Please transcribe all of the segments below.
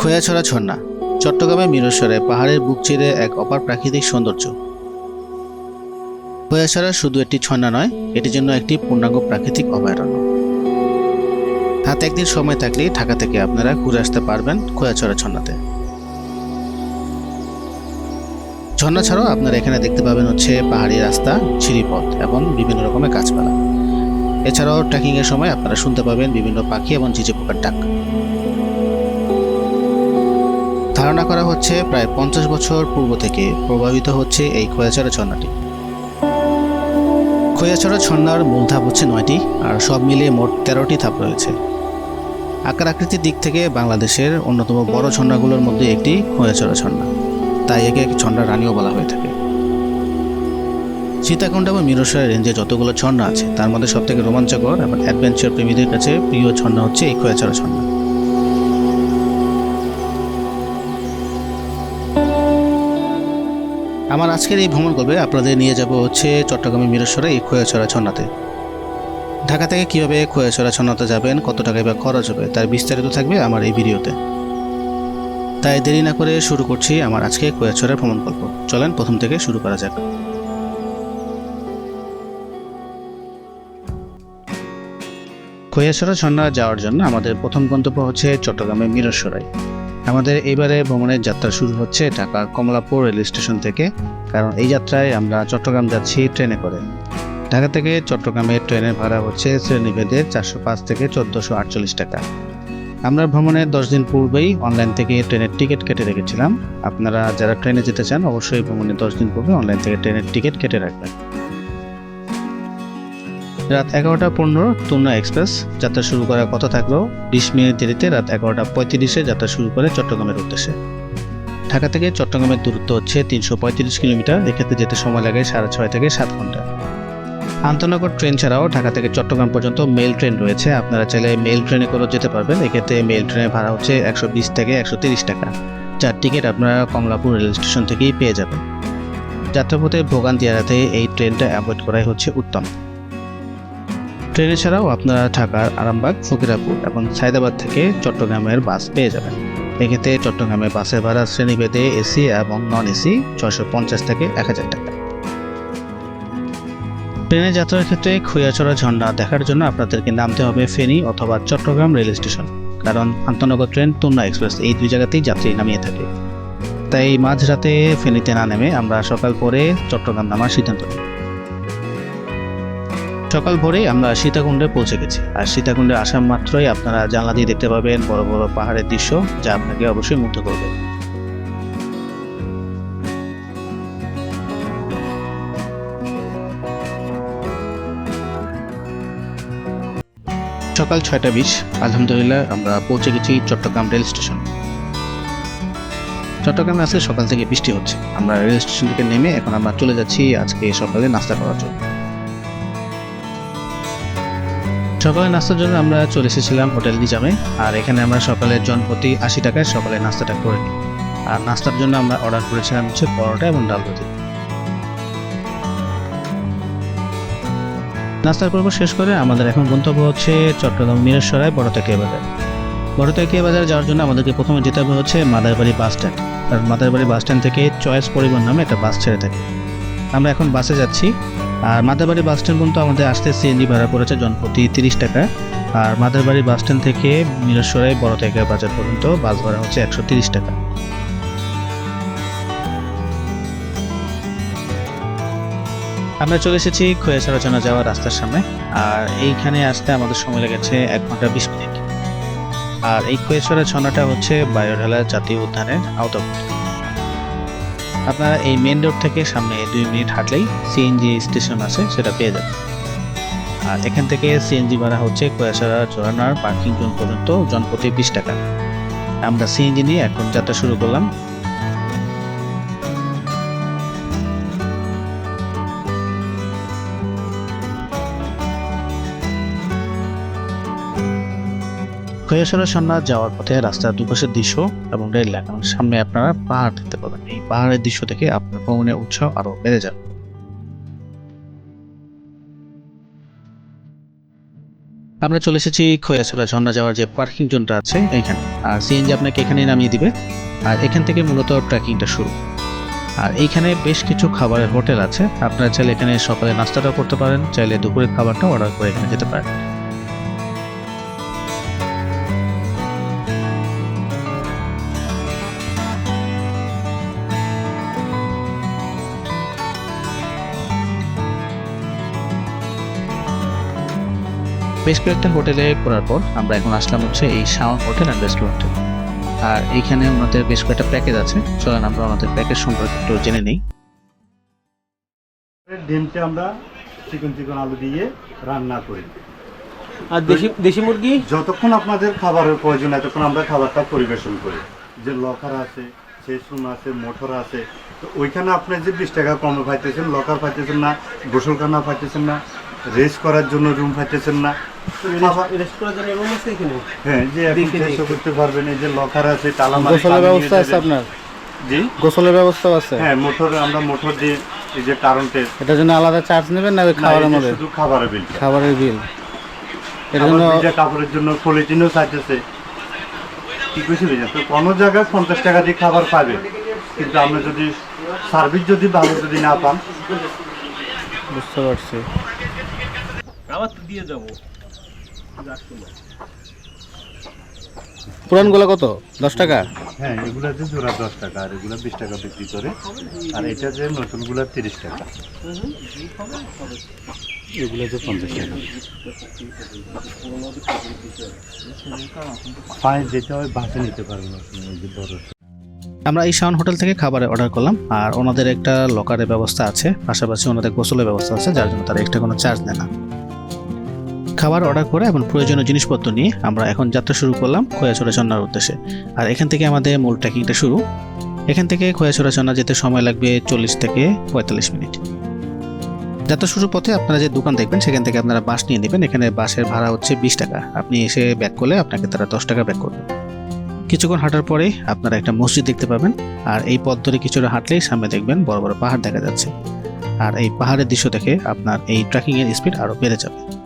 খোয়াছড়া ঝর্ণা, চট্টগ্রামে মিরসরে পাহাড়ের বুক চিরে এক অপার প্রাকৃতিক সৌন্দর্য। খোয়াছড়া শুধু একটি ঝর্ণা নয়, এটির জন্য একটি পূর্ণাঙ্গ প্রাকৃতিক অভয়ারণ্য। হাতে একদিন সময় থাকলে ঢাকা থেকে আপনারা ঘুরে আসতে পারবেন খোয়াছড়া ঝর্ণাতে। ঝর্ণা ছাড়াও আপনারা এখানে দেখতে পাবেন হচ্ছে পাহাড়ি রাস্তা ছিড়িপথ এবং বিভিন্ন রকমের গাছপালা। এছাড়াও ট্রেকিংয়ের সময় আপনারা শুনতে পাবেন বিভিন্ন পাখি এবং ঝিঝি পোকার ডাক। ধারণা করা হচ্ছে প্রায় পঞ্চাশ বছর পূর্ব থেকে প্রভাবিত হচ্ছে এই খোয়াছড়া ঝর্ণাটি। খোয়াছড়া ঝর্ণার মূল ধাপ হচ্ছে নয়টি, আর সব মিলিয়ে মোট তেরোটি ধাপ রয়েছে। আকার আকৃতির দিক থেকে বাংলাদেশের অন্যতম বড় ঝর্ণাগুলোর মধ্যে একটি খোয়াছড়া ঝর্ণা। তাই একে ঝর্ণার রানীও বলা হয়ে থাকে। সীতাকুণ্ড এবং মিরসরা রেঞ্জে যতগুলো ঝর্ণা আছে, তার মধ্যে সবথেকে রোমাঞ্চকর এবং অ্যাডভেঞ্চার প্রেমীদের কাছে প্রিয় ঝর্ণা হচ্ছে এই খোয়াছড়া ঝর্ণা। আমার আজকের এই ভ্রমণ করবে আপনাদের নিয়ে যাব হচ্ছে চট্টগ্রামের মিরসরা এই খোয়াছড়া ঝর্ণাতে ঢাকা থেকে কীভাবে খোয়াছড়া ঝর্ণাতে যাবেন, কত টাকা বা খরচ হবে, তার বিস্তারিত থাকবে আমার এই ভিডিওতে। তাই দেরি না করে শুরু করছি আমার আজকে খোয়াছড়া ভ্রমণ গল্প। চলেন প্রথম থেকে শুরু করা যাক। খৈয়াছড়া ঝর্ণা যাওয়ার জন্য আমাদের প্রথম গন্তব্য হচ্ছে চট্টগ্রামের মিরসরাই আমাদের এবারে ভ্রমণের যাত্রা শুরু হচ্ছে ঢাকার কমলাপুর রেল স্টেশন থেকে, কারণ এই যাত্রায় আমরা চট্টগ্রাম যাচ্ছি ট্রেনে করে। ঢাকা থেকে চট্টগ্রামের ট্রেনের ভাড়া হচ্ছে শ্রেণীভেদে চারশো পাঁচ থেকে চোদ্দোশো আটচল্লিশ টাকা। আমরা ভ্রমণের দশ দিন পূর্বেই অনলাইন থেকে ট্রেনের টিকিট কেটে রেখেছিলাম। আপনারা যারা ট্রেনে যেতে চান, অবশ্যই ভ্রমণের দশ দিন পূর্বে অনলাইন থেকে ট্রেনের টিকিট কেটে রাখবেন। রাত এগারোটা পনেরো তুলনা এক্সপ্রেস। যাত্রা শুরু করার কথা থাকলেও বিশ মিনিট দেরিতে রাত এগারোটা পঁয়ত্রিশে যাত্রা শুরু করে চট্টগ্রামের উদ্দেশ্যে। ঢাকা থেকে চট্টগ্রামের দূরত্ব হচ্ছে তিনশো পঁয়ত্রিশ কিলোমিটার। এক্ষেত্রে যেতে সময় লাগে সাড়ে ছয় থেকে সাত ঘণ্টা। আন্তনগর ট্রেন ছাড়াও ঢাকা থেকে চট্টগ্রাম পর্যন্ত মেল ট্রেন রয়েছে। আপনারা চাইলে মেল ট্রেনে করেও যেতে পারবেন। এক্ষেত্রে মেল ট্রেনের ভাড়া হচ্ছে একশো বিশ থেকে একশো তিরিশ টাকা। যার টিকিট আপনারা কমলাপুর রেল স্টেশন থেকেই পেয়ে যাবেন। যাত্রাপথে ভোগান্তি এড়াতে এই ট্রেনটা অ্যাভয়েড করাই হচ্ছে উত্তম। ট্রেনে ছাড়াও আপনারা ঢাকার আরামবাগ, ফকিরাপুর এবং সায়দাবাদ থেকে চট্টগ্রামের বাস পেয়ে যাবেন। এক্ষেত্রে চট্টগ্রামের বাসের ভাড়া শ্রেণীভেদে এসি এবং নন এসি ছয়শো পঞ্চাশ থেকে এক হাজার টাকা। ট্রেনে যাত্রার ক্ষেত্রে খুয়াছড়া ঝর্ণা দেখার জন্য আপনাদেরকে নামতে হবে ফেনী অথবা চট্টগ্রাম রেল স্টেশন, কারণ আন্তনগর ট্রেন তুলনা এক্সপ্রেস এই দুই জায়গাতেই যাত্রী নামিয়ে থাকে। তাই মাঝরাতে ফেনীতে না নেমে আমরা সকাল পরে চট্টগ্রাম নামার সিদ্ধান্ত নিই। সকাল ভোরেই আমরা সীতাকুণ্ডে পৌঁছে গেছি। আর সীতাকুণ্ডে আসা মাত্রই আপনারা জানলা দিয়ে দেখতে পাবেন বড় বড় পাহাড়ের দৃশ্য, যা আপনাকে অবশ্যই মুগ্ধ করবে। সকাল ছয়টা বিশ, আলহামদুলিল্লাহ, আমরা পৌঁছে গেছি চট্টগ্রাম রেল স্টেশন। চট্টগ্রামে আজকে সকাল থেকে বৃষ্টি হচ্ছে। আমরা রেল স্টেশন থেকে নেমে এখন আমরা চলে যাচ্ছি আজকে সকালে নাস্তা করার জন্য। সকালে নাস্তার জন্য আমরা চলে এসেছিলাম হোটেল নিজামে, আর এখানে আমরা সকালে জন প্রতি আশি টাকায় সকালে নাস্তাটা করে নিই। আর নাস্তার জন্য আমরা অর্ডার করেছিলাম হচ্ছে পরোটা এবং ডাল ভাজি। নাস্তার পর্ব শেষ করে আমাদের এখন গন্তব্য হচ্ছে চট্টগ্রাম মিরেশ্বরায় বড়তেকে বাজার। বড়তেকে বাজার যাওয়ার জন্য আমাদেরকে প্রথমে যেতে হবে হচ্ছে মাদারবাড়ি বাস স্ট্যান্ড। কারণ মাদারবাড়ি বাস স্ট্যান্ড থেকে চয়েস পরিবহন নামে একটা বাস ছেড়ে থাকে। আমরা এখন বাসে যাচ্ছি। আর মাদারবাড়ি বাস স্ট্যান্ড পর্যন্ত আমাদের আসতে সিএনজি ভাড়া পড়েছে জনপ্রতি তিরিশ টাকা। আর মাদারবাড়ি বাস স্ট্যান্ড থেকে মিরসরাই বড় থেকে বাজার পর্যন্ত বাস ভাড়া হচ্ছে একশো তিরিশ টাকা। আমরা চলে এসেছি খোয়াছড়াচনা যাওয়ার রাস্তার সামনে। আর এইখানে আসতে আমাদের সময় লেগেছে এক ঘণ্টা বিশ মিনিট। আর এই খোয়াছড়া ছনাটা হচ্ছে বায়োঢালা জাতীয় উদ্যানের আওতাভুক্ত। আপনারা এই মেন রোড থেকে সামনে দুই মিনিট হাঁটলেই সিএনজি স্টেশন আছে, সেটা পেয়ে যাবেন। আর এখান থেকে সিএনজি ভাড়া হচ্ছে কয়াসারা জোরানার পার্কিং জোন পর্যন্ত জনপ্রতি বিশ টাকা। আমরা সিএনজি নিয়ে এখন যাত্রা শুরু করলাম। খৈয়াসরা সন্ন্যাস যাওয়ার পথে রাস্তার দুপাশের দৃশ্য এবং রেল এবং সামনে আপনারা পাহাড় দেখতে পাবেন। এই পাহাড়ের দৃশ্য দেখে আপনার ভ্রমণের উৎসাহ আরও বেড়ে যাবে। আমরা চলে এসেছি খোয়াছড়া ঝর্ণা যাওয়ার যে পার্কিং জোনটা আছে এখানে। আর সিএনজি আপনাকে এখানে নামিয়ে দিবে। আর এখান থেকে মূলত ট্রেকিংটা শুরু। আর এইখানে বেশ কিছু খাবারের হোটেল আছে। আপনারা চাইলে এখানে সকালে নাস্তাটাও করতে পারেন, চাইলে দুপুরের খাবারটা অর্ডার করে এখানে যেতে পারেন। বেশ কয়েকটা হোটেলে করার পর আমরা এখন আসলাম হচ্ছে এই শাওন হোটেল অ্যান্ড রেস্টুরেন্টে আর এইখানে ওনাদের বেশ কয়েকটা প্যাকেজ আছে। চলেন আমরা ওনাদের প্যাকেজ সম্পর্কে একটু জেনে নিই। ডিমটা আমরা চিকন চিকন আলু দিয়ে রান্না করি। আর দেশি দেশি মুরগি? যতক্ষণ আপনাদের খাবারের প্রয়োজন এতক্ষণ আমরা খাবারটা পরিবেশন করি। যে লকার আছে রুম আছে মোটর আছে তো ওইখানে আপনি যে বিশ টাকা কমে পাইতেছেন লকার পাইতেছেন না গোসলখানা পাইতেছেন না রেস্ট করার জন্য রুম পাইতেছেন না হ্যাঁ যে এখন দেখে চেষ্টা দেখে। করতে পারবেন এই যে লকার আছে তালা গোসলের ব্যবস্থা আছে আপনার? জি? গোসলের ব্যবস্থাও আছে? হ্যাঁ মোটর আমরা মোটর দিয়ে এই যে কারেন্টের এটার জন্য আলাদা চার্জ নেবেন না খাবারের মধ্যে? শুধু খাবারের খাবারের বিল এর জন্য কাপড়ের জন্য পলিথিনও চাইতেছে। কি বুঝলেন তো কোনো জায়গায় পঞ্চাশ টাকা দিয়ে খাবার পাবে। কিন্তু আমরা যদি সার্ভিস যদি ভালো যদি না পান বুঝতে পারছি। আবার তো দিয়ে যাব। পুরানগুলো কত? দশ টাকা? হ্যাঁ এগুলা যে জোড়া দশ টাকা আর এগুলা বিশ টাকা বিক্রি করে। আর এটা যে নতুনগুলা তিরিশ টাকা। এগুলো যে পঞ্চাশ টাকা। পায়ে যেতে হয় বাসে নিতে পারবেন আপনি যে বড়। আমরা এই শাওন হোটেল থেকে খাবারের অর্ডার করলাম আর ওনাদের একটা লকারের ব্যবস্থা আছে। পাশাপাশি ওনাদের গোসলের ব্যবস্থা আছে যার জন্য তারা এক্সট্রা কোনো চার্জ নেয় না। খাবার অর্ডার করে এবং প্রয়োজনীয় জিনিসপত্র নিয়ে আমরা এখন যাত্রা শুরু করলাম খোয়াছড়া চন্নার উদ্দেশ্যে। আর এখান থেকে আমাদের মূল ট্রেকিংটা শুরু। এখান থেকে খোয়াছড়া চন্না যেতে সময় লাগবে চল্লিশ থেকে পঁয়তাল্লিশ মিনিট। যাত্রা শুরুর পথে আপনারা যে দোকান দেখবেন, সেখান থেকে আপনারা বাস নিয়ে নেবেন। এখানে বাসের ভাড়া হচ্ছে বিশ টাকা। আপনি এসে ব্যাক করলে আপনাকে তারা দশ টাকা ব্যাক করবে। কিছুক্ষণ হাঁটার পরে আপনারা একটা মসজিদ দেখতে পাবেন। আর এই পথ ধরে কিছুটা হাঁটলেই সামনে দেখবেন বড় বড় পাহাড় দেখা যাচ্ছে। আর এই পাহাড়ের দৃশ্য দেখে আপনার এই ট্রেকিং এর স্পিড আরও বেড়ে যাবে।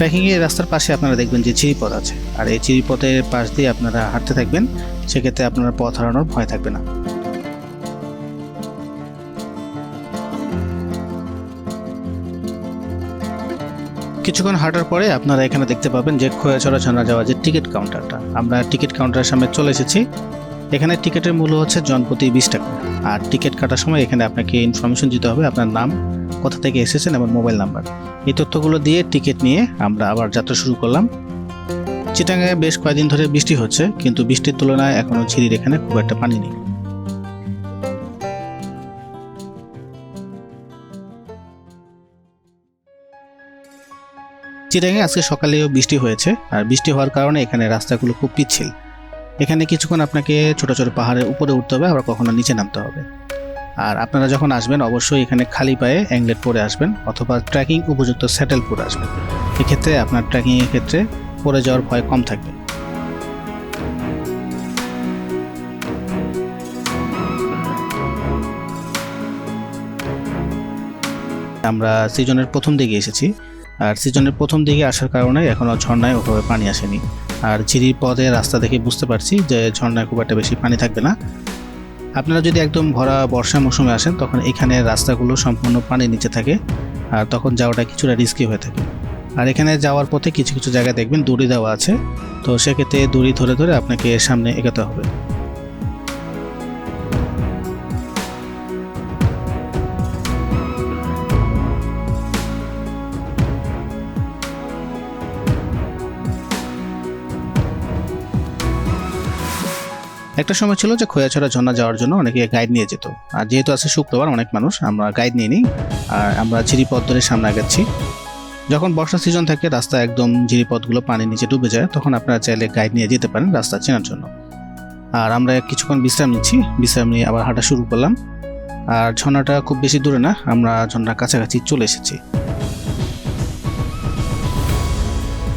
ট্রেকিং এর রাস্তার পাশে আপনারা দেখবেন যে চিরিপথ আছে। আর এই চিরিপথের পাশ দিয়ে আপনারা হাঁটতে থাকবেন, সেক্ষেত্রে আপনার পথ হারানোর ভয় থাকবে না। কিছুক্ষণ হাঁটার পরে আপনারা এখানে দেখতে পাবেন যে খোয়াছড়া ছানা যাওয়া যে টিকিট কাউন্টারটা। আমরা টিকিট কাউন্টারের সামনে চলে এসেছি। এখানে টিকিটের মূল্য হচ্ছে জনপ্রতি বিশ টাকা। আর টিকিট কাটার সময় এখানে আপনাকে ইনফরমেশন দিতে হবে আপনার নাম কোথা থেকে এসেছেন এবং মোবাইল নাম্বার। এই তথ্যগুলো দিয়ে টিকিট নিয়ে আমরা আবার যাত্রা শুরু করলাম। চিটাঙ্গায় বেশ কয়েকদিন ধরে বৃষ্টি হচ্ছে, কিন্তু বৃষ্টির তুলনায় এখনও ঝিরির এখানে খুব একটা পানি নেই। চিটাঙ্গে আজকে সকালেও বৃষ্টি হয়েছে, আর বৃষ্টি হওয়ার কারণে এখানে রাস্তাগুলো খুব পিচ্ছিল। এখানে কিছুক্ষণ আপনাকে ছোট ছোট পাহাড়ের উপরে উঠতে হবে, আবার কখনো নিচে নামতে হবে। আর আপনারা যখন আসবেন, অবশ্যই এখানে খালি পায়ে অ্যাংলেট পরে আসবেন অথবা ট্রেকিং উপযুক্ত স্যাটেল পরে আসবেন। এক্ষেত্রে আপনার ট্রেকিংয়ের ক্ষেত্রে পড়ে যাওয়ার ভয় কম থাকবে। আমরা সিজনের প্রথম দিকে এসেছি। আর সিজনের প্রথম দিকে আসার কারণে এখনও ঝর্ণায় ওভাবে পানি আসেনি। আর ঝিরির পথে রাস্তা দেখে বুঝতে পারছি যে ঝর্ণায় খুব একটা বেশি পানি থাকবে না। আপনারা যদি একদম ভরা বর্ষা মৌসুমে আসেন, তখন এখানে রাস্তাগুলো সম্পূর্ণ পানির নিচে থাকে, আর তখন যাওয়াটা কিছুটা রিস্কি হয়ে থাকে। আর এখানে যাওয়ার পথে কিছু কিছু জায়গায় দেখবেন, দড়ি দেওয়া আছে। তো সেক্ষেত্রে দড়ি ধরে ধরে আপনাকে সামনে এগোতে হবে। একটা সময় ছিল যে খোয়াছড়া ঝর্ণা যাওয়ার জন্য অনেকে গাইড নিয়ে যেত। আর যেহেতু আছে শুক্রবার, অনেক মানুষ, আমরা গাইড নিয়ে নিই আর আমরা ঝিরিপথ ধরে সামনে আগাচ্ছি। যখন বর্ষা সিজন থাকে, রাস্তা একদম ঝিরিপথগুলো পানির নিচে ডুবে যায়, তখন আপনারা চাইলে গাইড নিয়ে যেতে পারেন রাস্তা চেনার জন্য। আর আমরা কিছুক্ষণ বিশ্রাম নিচ্ছি। বিশ্রাম নিয়ে আবার হাঁটা শুরু করলাম। আর ঝর্ণাটা খুব বেশি দূরে না, আমরা ঝর্ণার কাছাকাছি চলে এসেছি।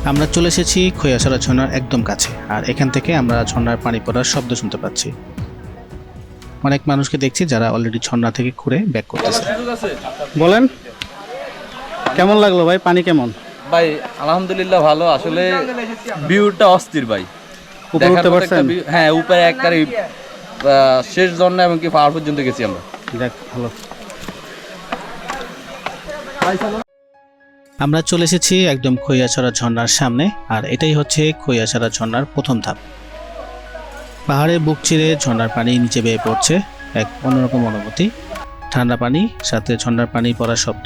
আমরা চলে এসেছি খৈয়াছড়া ঝর্ণার একদম কাছে আর এখান থেকে আমরা ঝর্ণার পানি পড়ার শব্দ শুনতে পাচ্ছি। অনেক মানুষকে দেখছি যারা অলরেডি ঝর্ণা থেকে ঘুরে ব্যাক করতেছে। বলেন কেমন লাগল ভাই? পানি কেমন? ভাই আলহামদুলিল্লাহ ভালো। আসলে ভিউটা অস্থির ভাই। উপরে উঠতে পারছেন? হ্যাঁ উপরে একবারে শেষ ঝর্ণা এমনকি পাহাড় পর্যন্ত গেছি আমরা। দেখ ভালো। আমরা চলে এসেছি একদম খৈয়াছড়া ঝর্ণার সামনে, আর এটাই হচ্ছে খৈয়াছড়া ঝর্ণার প্রথম ধাপ। পাহাড়ে বুক চিরে ঝর্ণার পানি নিচে বেয়ে পড়ছে এক অন্যরকম অনুভূতি। ঠান্ডা পানি, সাথে ঝর্ণার পানি পড়ার শব্দ।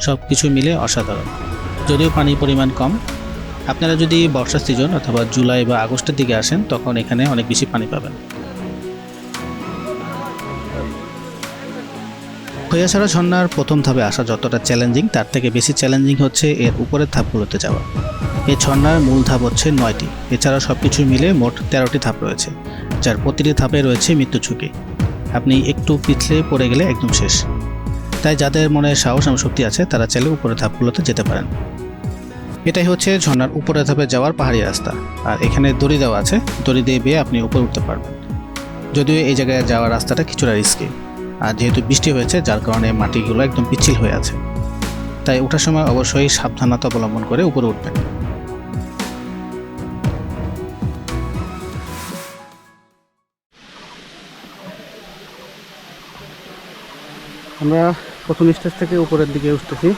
সব কিছু মিলে অসাধারণ। যদিও পানির পরিমাণ কম। আপনারা যদি বর্ষা সিজন অথবা জুলাই বা আগস্টের দিকে আসেন, তখন এখানে অনেক বেশি পানি পাবেন। খৈয়াছড়া ঝর্ণার প্রথম ধাপে আসা যতটা চ্যালেঞ্জিং তার থেকে বেশি চ্যালেঞ্জিং হচ্ছে এর উপরের ধাপগুলোতে যাওয়া। এই ঝর্ণার মূল ধাপ হচ্ছে নয়টি। এছাড়া সব কিছু মিলে মোট তেরোটি ধাপ রয়েছে, যার প্রতিটি ধাপে রয়েছে মৃত্যু ঝুঁকি। আপনি একটু পিছলে পড়ে গেলে একদম শেষ। তাই যাদের মনে সাহস এবং শক্তি আছে, তারা চাইলে উপরের ধাপগুলোতে যেতে পারেন। এটাই হচ্ছে ঝর্ণার উপরের ধাপে যাওয়ার পাহাড়ি রাস্তা। আর এখানে দড়ি দেওয়া আছে। দড়ি দিয়ে বেয়ে আপনি উপরে উঠতে পারবেন। যদিও এই জায়গায় যাওয়ার রাস্তাটা কিছুটা রিস্কি আর যেহেতু বৃষ্টি হয়েছে, যার কারণে মাটিগুলো একদম পিচ্ছিল হয়ে আছে। তাই ওঠার সময় অবশ্যই সাবধানতা অবলম্বন করে উপরে উঠবেন। আমরা প্রথম স্টেজ থেকে উপরের দিকে উঠতেছি,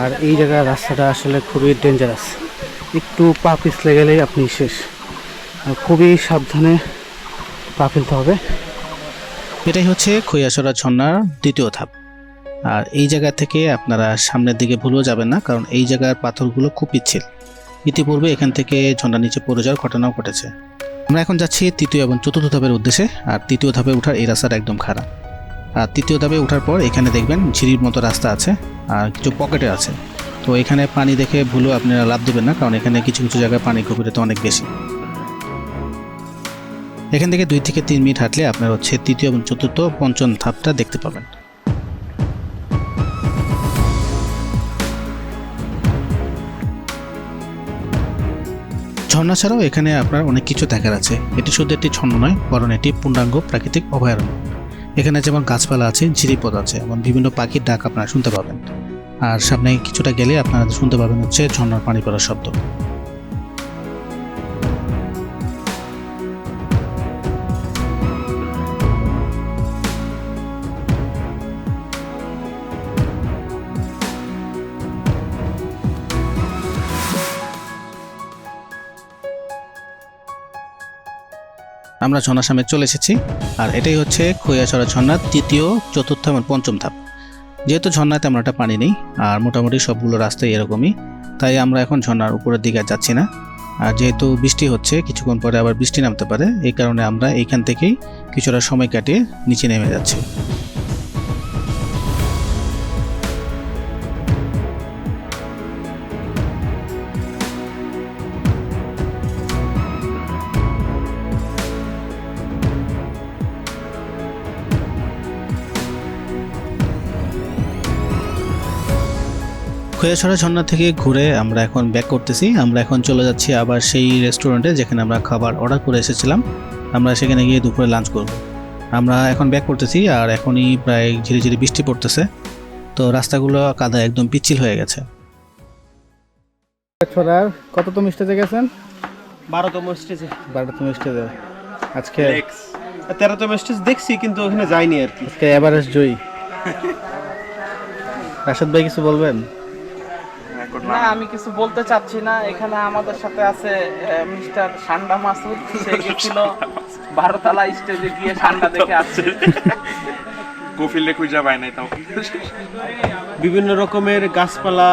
আর এই জায়গার রাস্তাটা আসলে খুবই ডেঞ্জারাস একটু পা পিছলে গেলেই আপনি শেষ। খুবই সাবধানে পা ফেলতে হবে। এটাই হচ্ছে খৈয়াছড়া ঝর্ণার দ্বিতীয় ধাপ। আর এই জায়গা থেকে আপনারা সামনের দিকে ভুলেও যাবেন না, কারণ এই জায়গার পাথরগুলো খুব পিচ্ছিল। ইতিপূর্বে এখান থেকে ঝর্ণার নিচে পড়ে যাওয়ার ঘটনাও ঘটেছে। আমরা এখন যাচ্ছি তৃতীয় এবং চতুর্থ ধাপের উদ্দেশ্যে, আর তৃতীয় ধাপে ওঠার এই রাস্তাটা একদম খারাপ আর তৃতীয় ধাপে ওঠার পর এখানে দেখবেন ঝিরির মতো রাস্তা আছে, আর কিছু পকেটে আছে। তো এখানে পানি দেখে ভুলেও আপনারা লাভ দেবেন না, কারণ এখানে কিছু কিছু জায়গায় পানি গভীরতা অনেক বেশি। এখান থেকে দুই থেকে তিন মিনিট হাঁটলে আপনার হচ্ছে তৃতীয় এবং চতুর্থ পঞ্চম ধাপটা দেখতে পাবেন। ঝর্ণা ছাড়াও এখানে আপনার অনেক কিছু দেখার আছে। এটি শুধু একটি ঝর্ণা নয়, বরং এটি পূর্ণাঙ্গ প্রাকৃতিক অভয়ারণ্য। এখানে যেমন গাছপালা আছে ঝিরিপথ আছে এবং বিভিন্ন পাখির ডাক আপনারা শুনতে পাবেন। আর সামনে কিছুটা গেলে আপনারা শুনতে পাবেন হচ্ছে ঝর্ণার পানি পড়ার শব্দ। আমরা ঝর্ণার চলে এসেছি। আর এটাই হচ্ছে খৈয়াছড়া ঝর্ণার তৃতীয়, চতুর্থ এবং পঞ্চম ধাপ। যেহেতু ঝর্ণায় তেমন একটা পানি নেই, আর মোটামুটি সবগুলো রাস্তায় এরকমই, তাই আমরা এখন ঝর্ণার উপরের দিকে যাচ্ছি না। আর যেহেতু বৃষ্টি হচ্ছে, কিছুক্ষণ পরে আবার বৃষ্টি নামতে পারে, এই কারণে আমরা এইখান থেকেই কিছুটা সময় কাটিয়ে নিচে নেমে যাচ্ছি। খোয়াছড়া ঝর্ণা থেকে ঘুরে আমরা এখন ব্যাক করতেছি। আমরা এখন চলে যাচ্ছি আবার সেই রেস্টুরেন্টে যেখানে আমরা খাবার অর্ডার করে এসেছিলাম। আমরা সেখানে গিয়ে দুপুরে লাঞ্চ করব। আমরা এখন ব্যাক করতেছি আর এখনই প্রায় ঝিরি ঝিরি বৃষ্টি পড়তেছে। তো রাস্তাগুলো কাদা একদম পিচ্ছিল হয়ে গেছে। ছড়ার কততম স্টেজে গেছেন? বারোতম স্টেজে বারোতম স্টেজে আজকে তেরোতম স্টেজ দেখছি কিন্তু ওখানে যাইনি আর কি। আজকে এভারেস্ট জয়ী। রাশাদ ভাই কিছু বলবেন? না আমি কিছু বলতে চাচ্ছি না। এখানে আমাদের সাথে আছে মিস্টার সান্ডা মাসুদ। সে গেছিল বারোতলা স্টেজে গিয়ে সান্ডা দেখে আসছে। কফিলে খুঁজা পায় নাই তাও। বিভিন্ন রকমের গাছপালা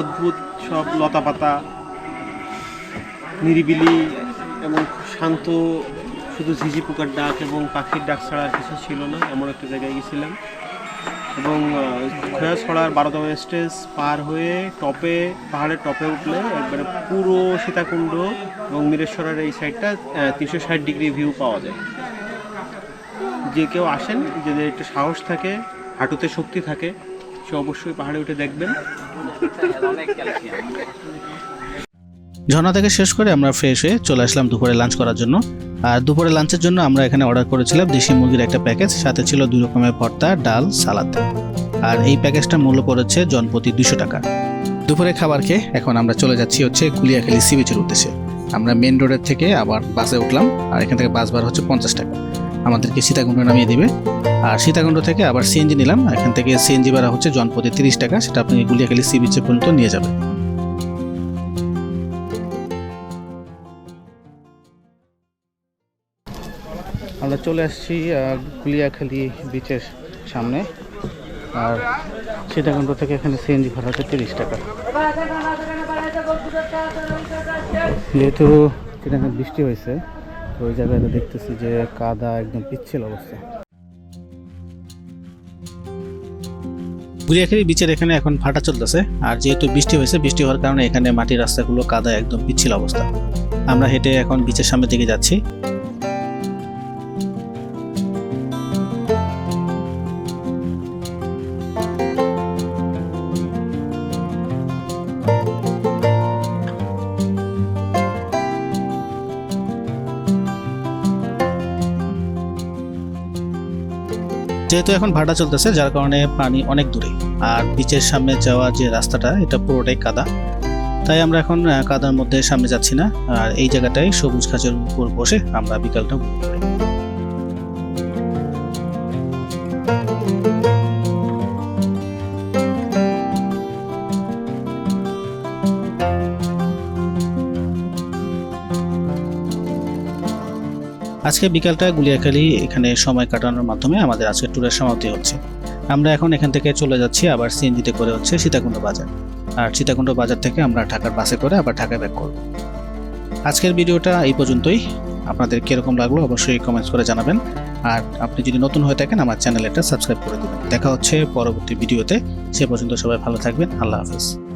অদ্ভুত সব লতাপাতা নিরিবিলি এবং শান্ত শুধু ঝিঝি পোকার ডাক এবং পাখির ডাক ছাড়া কিছু ছিল না এমন একটা জায়গায় গেছিলাম। এবং খোয়াছড়ার বারোতম স্টেজ পার হয়ে টপে, পাহাড়ের টপে উঠলে একবারে পুরো সীতাকুণ্ড এবং মিরেশ্বরের এই সাইডটা তিনশো ষাট ডিগ্রি ভিউ পাওয়া যায়। যে কেউ আসেন, যদি একটু সাহস থাকে, হাঁটুতে শক্তি থাকে, সে অবশ্যই পাহাড়ে উঠে দেখবেন। ঝর্ণা থেকে শেষ করে আমরা ফ্রেশ হয়ে চলে আসলাম দুপুরে লাঞ্চ করার জন্য। আর দুপুরে লাঞ্চের জন্য আমরা এখানে অর্ডার করেছিলাম দেশি মুরগির একটা প্যাকেজ সাথে ছিল দুই রকমের ভর্তা, ডাল সালাদ আর এই প্যাকেজটার মূল্য পড়েছে জনপ্রতি দুশো টাকা। দুপুরে খাবার খেয়ে এখন আমরা চলে যাচ্ছি হচ্ছে কুলিয়াখালী সি বিচের উদ্দেশ্যে। আমরা মেন রোডের থেকে আবার বাসে উঠলাম, আর এখান থেকে বাস ভাড়া হচ্ছে পঞ্চাশ টাকা। আমাদেরকে সীতাকুণ্ড নামিয়ে দিবে। আর সীতাকুণ্ড থেকে আবার সিএনজি নিলাম এখান থেকে সিএনজি ভাড়া হচ্ছে জনপ্রতি তিরিশ টাকা, সেটা আপনি গুলিয়াখালি সি বিচে পর্যন্ত নিয়ে যাবেন। চলে আসছি গুলিয়াখালী বিচের সামনে। আর সীতাকুণ্ড থেকে এখানে সিএনজি ভাড়া হচ্ছে তিরিশ টাকা। যেহেতু সেখানে বৃষ্টি হয়েছে, তো ওই জায়গায় দেখতেছি যে কাদা একদম পিচ্ছিল অবস্থা। গুলিয়াখালী বিচের এখানে এখন ফাটা চলতেছে, আর যেহেতু বৃষ্টি হয়েছে, বৃষ্টি হওয়ার কারণে এখানে মাটির রাস্তাগুলো কাদা একদম পিচ্ছিল অবস্থা। আমরা হেঁটে এখন বিচের সামনের দিকে যাচ্ছি। যেহেতু এখন ভাটা চলতেছে, যার কারণে পানি অনেক দূরে। আর বিচের সামনে যাওয়া যে রাস্তাটা, এটা পুরোটাই কাদা। তাই আমরা এখন কাদার মধ্যে সামনে যাচ্ছি না। আর এই জায়গাটাই সবুজ ঘাসের উপর বসে আমরা বিকালটা উপভোগ করি। আজকে বিকালটা গুলিয়াখালী এখানে সময় কাটানোর মাধ্যমে আমাদের আজকের ট্যুরের সমাপ্তি হচ্ছে। আমরা এখন এখান থেকে চলে যাচ্ছি আবার সিএনজিতে করে হচ্ছে সীতাকুণ্ড বাজার। আর সীতাকুণ্ড বাজার থেকে আমরা ঢাকার বাসে করে আবার ঢাকায় ব্যাক করব। আজকের ভিডিওটা এই পর্যন্তই। আপনাদের কীরকম লাগল অবশ্যই কমেন্টস করে জানাবেন। আর আপনি যদি নতুন হয়ে থাকেন, আমার চ্যানেল এটা সাবস্ক্রাইব করে দেবেন। দেখা হচ্ছে পরবর্তী ভিডিওতে। সে পর্যন্ত সবাই ভালো থাকবেন। আল্লাহ হাফেজ।